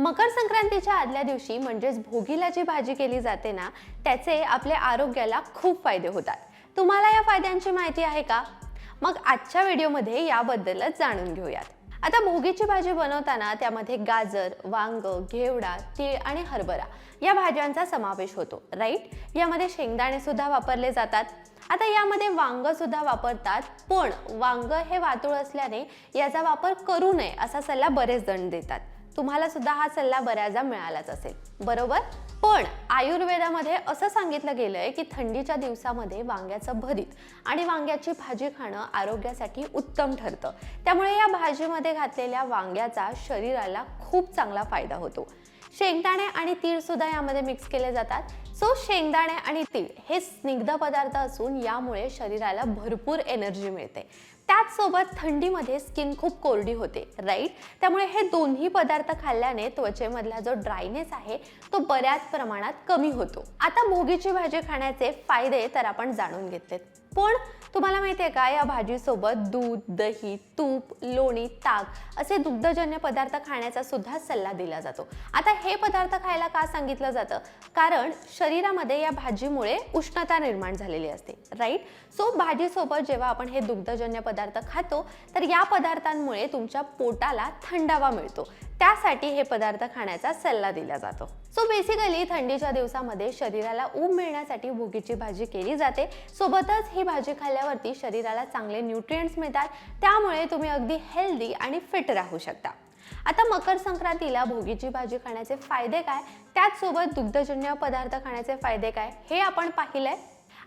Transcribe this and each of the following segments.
मकर संक्रांतीच्या आदल्या दिवशी म्हणजेच भोगीला जी भाजी केली जाते ना त्याचे आपल्या आरोग्याला खूप फायदे होतात. तुम्हाला या फायद्यांची माहिती आहे का? मग आजच्या व्हिडिओमध्ये याबद्दलच जाणून घेऊयात. आता भोगीची भाजी बनवताना त्यामध्ये गाजर वांग घेवडा तीळ आणि हरभरा या भाज्यांचा समावेश होतो राईट यामध्ये शेंगदाणे सुद्धा वापरले जातात. आता यामध्ये वांग सुद्धा वापरतात पण वांग हे वातुळ असल्याने याचा वापर करू नये असा सल्ला बरेच जण देतात. तुम्हाला सुद्धा हा सल्ला बऱ्याचदा मिळालाच असेल. बरोबर? पण आयुर्वेदामध्ये असं सांगितलं गेलंय की थंडीच्या दिवसामध्ये वांग्याचं भरीत आणि वांग्याची भाजी खाणं आरोग्यासाठी उत्तम ठरतं. त्यामुळे या भाजीमध्ये घातलेल्या वांग्याचा शरीराला खूप चांगला फायदा होतो. शेंगदाणे आणि तीळ सुद्धा यामध्ये मिक्स केले जातात. सो शेंगदाणे आणि तीळ हे स्निग्ध पदार्थ असून यामुळे शरीराला भरपूर एनर्जी मिळते. त्याचसोबत थंडीमध्ये स्किन खूप कोरडी होते राईट त्यामुळे हे दोन्ही पदार्थ खाल्ल्याने त्वचेमधला जो ड्रायनेस आहे तो बऱ्याच प्रमाणात कमी होतो. आता भोगीची भाजी खाण्याचे फायदे तर आपण जाणून घेतलेत. पण तुम्हाला माहिती आहे का या भाजीसोबत दूध दही तूप लोणी ताक असे दुग्धजन्य पदार्थ खाण्याचा सुद्धा सल्ला दिला जातो. आता हे पदार्थ खायला का सांगितलं जातं? कारण शरीरामध्ये या भाजीमुळे उष्णता निर्माण झालेली असते राईट सो भाजीसोबत जेव्हा आपण हे दुग्धजन्य पदार्थ खातो तर या पदार्थांमुळे तुमच्या पोटाला थंडावा मिळतो. त्यासाठी हे पदार्थ खाण्याचा सल्ला दिला जातो. सो बेसिकली थंडीच्या दिवसामध्ये शरीराला ऊब मिळण्यासाठी भोगीची भाजी केली जाते. सोबतच ही भाजी खाल्ल्यावरती शरीराला चांगले न्यूट्रिएंट्स मिळतात. त्यामुळे तुम्ही अगदी हेल्दी आणि फिट राहू शकता. आता मकर संक्रांतीला भोगीची भाजी खाण्याचे फायदे काय? त्याचसोबत दुग्धजन्य पदार्थ खाण्याचे फायदे काय? हे आपण पाहिलंय.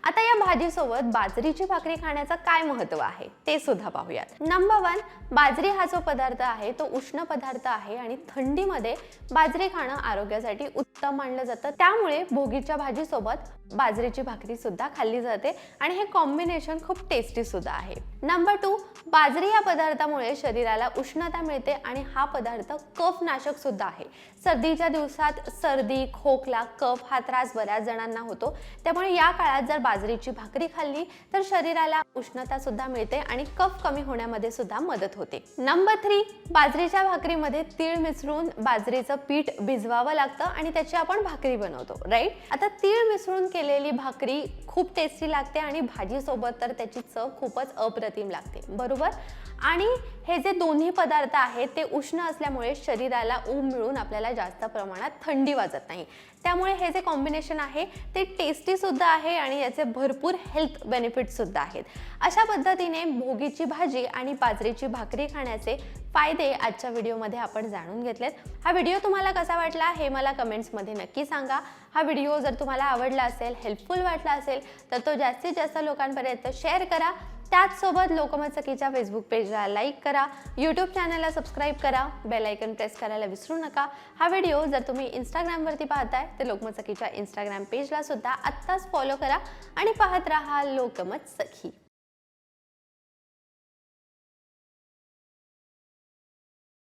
आता या भाजीसोबत बाजरीची भाकरी खाण्याचं काय महत्त्व आहे ते सुद्धा पाहूयात. नंबर वन बाजरी हा जो पदार्थ आहे तो उष्ण पदार्थ आहे आणि थंडीमध्ये बाजरी खाणं आरोग्यासाठी उत्तम मानलं जातं. त्यामुळे भोगीच्या भाजीसोबत बाजरीची भाकरी सुद्धा खाल्ली जाते आणि हे कॉम्बिनेशन खूप टेस्टी सुद्धा आहे. नंबर टू बाजरी या पदार्थामुळे शरीराला उष्णता मिळते आणि हा पदार्थ कफ नाशक सुद्धा आहे. सर्दीच्या दिवसात सर्दी खोकला कफ हा त्रास बऱ्याच जणांना होतो. त्यामुळे या काळात जर बाजरीची भाकरी खाल्ली तर शरीराला उष्णता सुद्धा मिळते आणि कफ कमी होण्यामध्ये सुद्धा मदत होते. नंबर थ्री बाजरीच्या भाकरीमध्ये तीळ मिसळून बाजरीचं पीठ भिजवावं लागतं आणि त्याची आपण भाकरी बनवतो राईट आता तीळ मिसळून केलेली भाकरी खूप टेस्टी लागते आणि भाजीसोबत तर त्याची चव खूपच अप्रतिम लागते बरोबर? आणि हे जे दोन्ही पदार्थ आहेत ते उष्ण असल्यामुळे शरीराला ऊब मिळून आपल्याला जास्त प्रमाणात थंडी वाजत नाही. त्यामुळे हे जे कॉम्बिनेशन आहे ते टेस्टीसुद्धा आहे आणि याचे भरपूर हेल्थ बेनिफिटसुद्धा आहेत. अशा पद्धतीने भोगीची भाजी आणि बाजरीची भाकरी खाण्याचे फायदे आजच्या व्हिडिओमध्ये आपण जाणून घेतलेत. हा व्हिडिओ तुम्हाला कसा वाटला हे मला कमेंट्समध्ये नक्की सांगा. हा व्हिडिओ जर तुम्हाला आवडला असेल हेल्पफुल वाटला असेल तर तो जास्तीत जास्त लोकांपर्यंत शेअर करा. त्याचसोबत लोकमत सखीच्या फेसबुक पेजला लाईक करा. यूट्यूब चॅनलला सबस्क्राईब करा. बेल आयकन प्रेस करायला विसरू नका. हा व्हिडिओ जर तुम्ही इंस्टाग्रामवरती पाहताय तर लोकमत सखीच्या इंस्टाग्राम पेजला सुद्धा आत्ताच फॉलो करा. आणि पाहत राहा लोकमत सखी